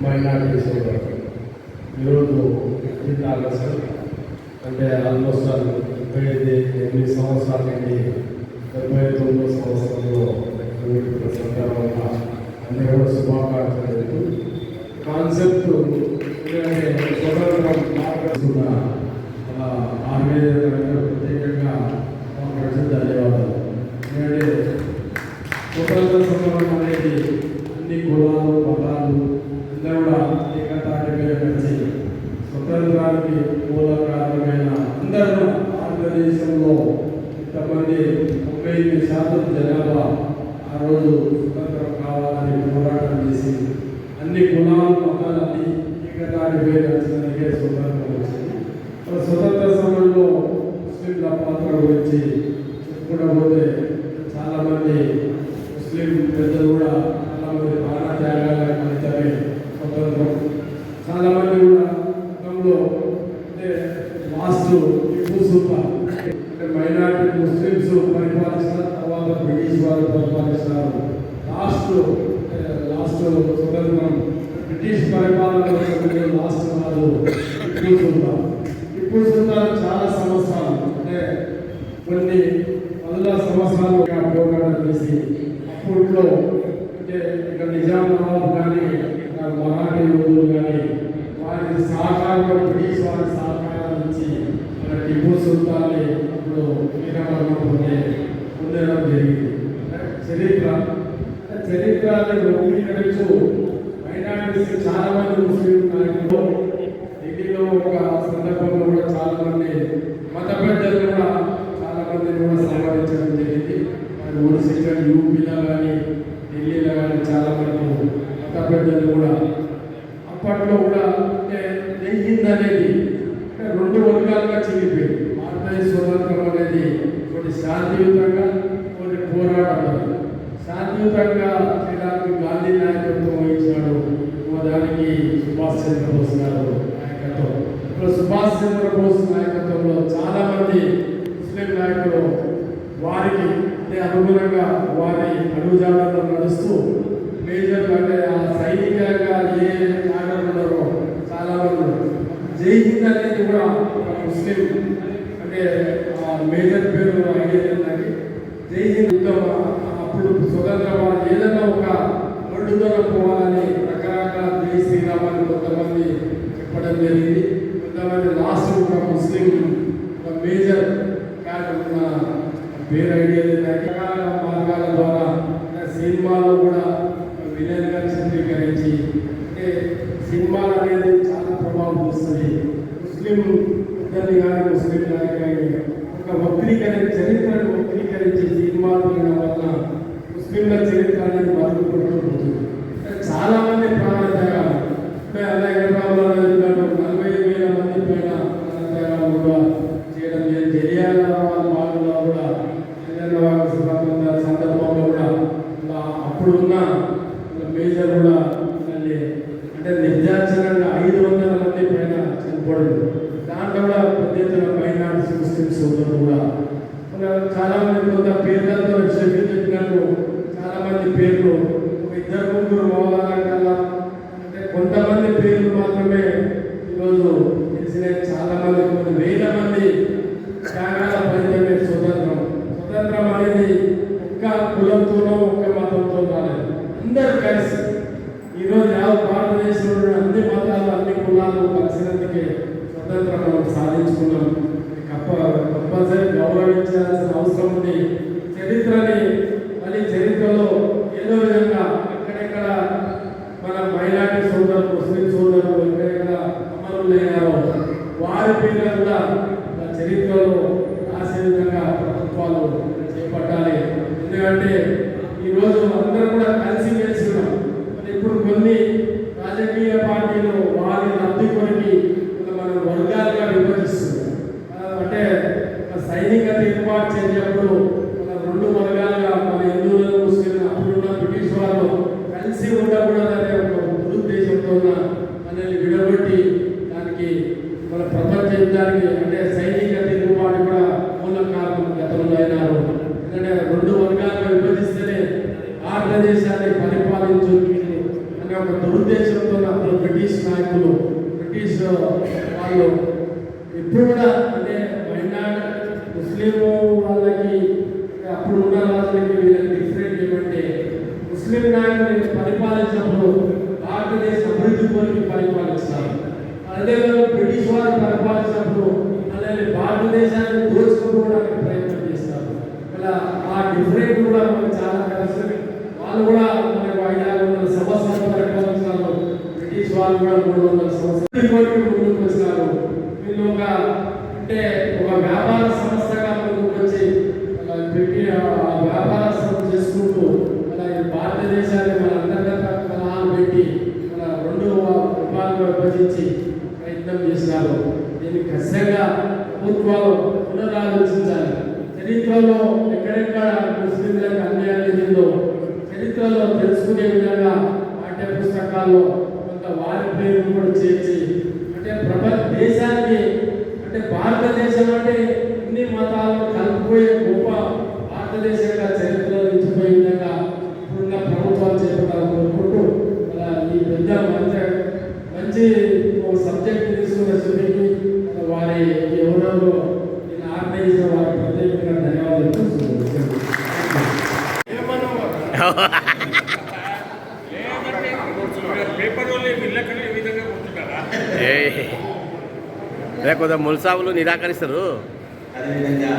Minority సోదరులు ఈరోజు fifteenth August అంటే ఆల్మోస్ట్ ముప్పై ఐదు ఎనిమిది సంవత్సరాల నుండి డెబ్బై తొమ్మిదో సంవత్సరంలో జరుగుతున్న సందర్భంగా అన్ని కూడా శుభాకాంక్షలు చెప్తూ కాన్సెప్ట్ ఏకతాటిపై అంచనానికే స్వతంత్రం వచ్చింది. స్వతంత్ర సమయంలో ముస్లింల పాత్ర గురించి చెప్పుకుంటూ పోతే చాలామంది ముస్లిం పెద్దలు కూడా చాలామంది బాగా త్యాగాలని త్యాగాల స్వతంత్రం. చాలామంది కూడా గతంలో అంటే లాస్ట్ టిప్పు సుల్తాన్ అంటే మైనార్టీ ముస్లిమ్స్ పరిపాలిస్తారు తర్వాత బ్రిటిష్ వారు పరిపాలిస్తారు లాస్ట్ లాస్ట్ పరిపాలన లాస్ట్ టిప్పు సుల్తాన్ టిప్పు సుల్తాన్ చాలా సంవత్సరాలు. అంటే కొన్ని వందల సంవత్సరాలు పోరాటం చేసి అప్పుడులో అంటే ఇక నిజామాబాద్ కానీ ఇక మరాఠీ యోధులు కానీ వారి సహకారంలో బ్రిటిష్ వారి సహకారం నుంచి మన టిప్పు సుల్తాన్ని అప్పుడు వీరమరణ పొందే పొందడం జరిగింది. అంటే చరిత్ర అంటే చరిత్రని రూపీకరించు మైనారిటీస్ చాలా మంది ముస్లిం నాయకులు ఢిల్లీలో ఒక సందర్భంలో కూడా చాలా మంది మత పెద్దలు కూడా చాలా మంది కూడా సంపాదించడం జరిగింది. మరి ఒడిశా యూపీలో కానీ ఢిల్లీలో కానీ చాలా మంది మత పెద్దలు కూడా అప్పట్లో కూడా అంటే జైహింద్ అనేది అంటే రెండు వర్గాలుగా చిరిగిపోయింది భారతదేశ స్వతంత్రం అనేది కొన్ని శాంతియుతంగా కొన్ని పోరాటాలు శాంతియుతంగా చేయడానికి గాంధీ నాయకత్వం వహించాడు దానికి సుభాష్ చంద్రబోస్ గారు నాయకత్వం. ఇప్పుడు సుభాష్ చంద్రబోస్ నాయకత్వంలో చాలా మంది ముస్లిం నాయకులు వారికి అంటే అనుగుణంగా వారి అడుగుజాడల్లో నడుస్తూ మేజర్ అంటే ఆ సైనికంగా ఏ నాయకులు ఉన్నారో చాలా మంది జైహింద్ జై హింద్ అనేది కూడా ముస్లిం అంటే ఆ మేజర్ పేరు ఐడియా నాకు జై హింద్ అప్పుడు స్వతంత్ర ఏదైనా ఒక ఒడ్డుదల పోవాలని జై శ్రీరామ్ అని కొంతమంది చెప్పడం జరిగింది. కొంతమంది లాస్ట్ ఒక ముస్లిం ఒక మేజర్ కార్యక్రమ పేరు ఐడియా రకరకాల మార్గాల ద్వారా సినిమాలో కూడా విలన్గా చిత్రీకరించి అంటే సినిమాలు అనేది చాలా ప్రభావం చూస్తుంది. ముస్లిం ఇద్దరిని కానీ ముస్లిం కానీ ఒక వక్రీకరణ చరిత్రను వక్రీకరించి సినిమాలు తీయడం వల్ల ముస్లింల చరిత్ర అనేది మరుగుపడుతుంది చాలా మంది చాలా మంది కొంత పేర్లతో షెడ్యూల్ మతంతో ఒకే మతంతో కాలేదు అందరూ కలిసి ఈరోజు యావత్ భారతదేశంలో అన్ని మతాలు అన్ని కులాలు కలిసినందుకే స్వతంత్రం మనం సాధించుకున్నాం. కప్ప కంపల్సరీ గౌరవించాల్సిన అవసరం ఉంది. చరిత్రని మళ్ళీ చరిత్రలో ఏదో విధంగా ఎక్కడెక్కడ మన మైనార్టీ సోదరులు ముస్లిం సోదరులు ఎక్కడెక్కడ అమరులయ్యారో వారి పేర్లు కూడా చరిత్రలో రాసే విధంగా ప్రభుత్వాలు చేపట్టాలి. ఎందుకంటే We Obrigado. బ్రిటిష్ వాళ్ళు ఎప్పుడు కూడా అంటే మైనార్ ముస్లిం వాళ్ళకి అప్పుడు ఉన్న రాజులకి వీళ్ళకి డిఫరెంట్ ఏమంటే ముస్లిం నాయకులు పరిపాలించినప్పుడు భారతదేశ అభివృద్ధి కోరికి పరిపాలిస్తారు. అదేవిధంగా బ్రిటిష్ వారు పరిపాలించినప్పుడు అలాగే భారతదేశాన్ని దోచుకోవడానికి ప్రయత్నం చేస్తారు. అలా ఆ డిఫరెంట్ కూడా మనకు చాలా కలిసి వాళ్ళు కూడా మనకు ఐదు ఆరు వందల సంవత్సరాలు పరిపాలించారు బ్రిటిష్ వాళ్ళు కూడా మూడు వందల సంవత్సరాలు కోరికి ముందుకు వచ్చినారు వీళ్ళు ఒక అంటే ఒక వ్యాపార సంస్థగా ముందుకు వచ్చి పెట్టి ఆ వ్యాపార సంస్థ చేసుకుంటూ అలాగే భారతదేశాన్ని మన అంతర్గత కలహాలు పెట్టి మన రెండు విభాగాలు విభజించి ప్రయత్నం చేసినారు దీన్ని ఖచ్చితంగా ప్రభుత్వాలు పునరాలోచించాలి. చరిత్రలో ఎక్కడెక్కడ ముస్లింలకు అన్యాయం జరిగిందో చరిత్రలో తెలుసుకునే విధంగా పాఠ్య పుస్తకాల్లో కొంత వారి పేరు కూడా చేర్చి ప్రపంచ దేశానికి అంటే భారతదేశం అంటే ఇన్ని మతాలను కలిపిపోయే గొప్ప భారతదేశంగా చరిత్రలో నిలిచిపోయే విధంగా ఇప్పుడున్న ప్రభుత్వాలు చేపట్టాలని కోరుకుంటూ అలా ఈ పెద్ద మంచి మంచి ఒక సబ్జెక్ట్ తీసుకున్న సునీకి వారి ఎవరెవరో నేను ఆర్గనైజ్ వారి ప్రత్యేకంగా ధన్యవాదాలు తెలుపుతున్నాను. పేపర్ వాళ్ళు వీళ్ళకన్నా ఏ కొద్దిగా ముల్సాబులు నిరాకరిస్తారు. అదేవిధంగా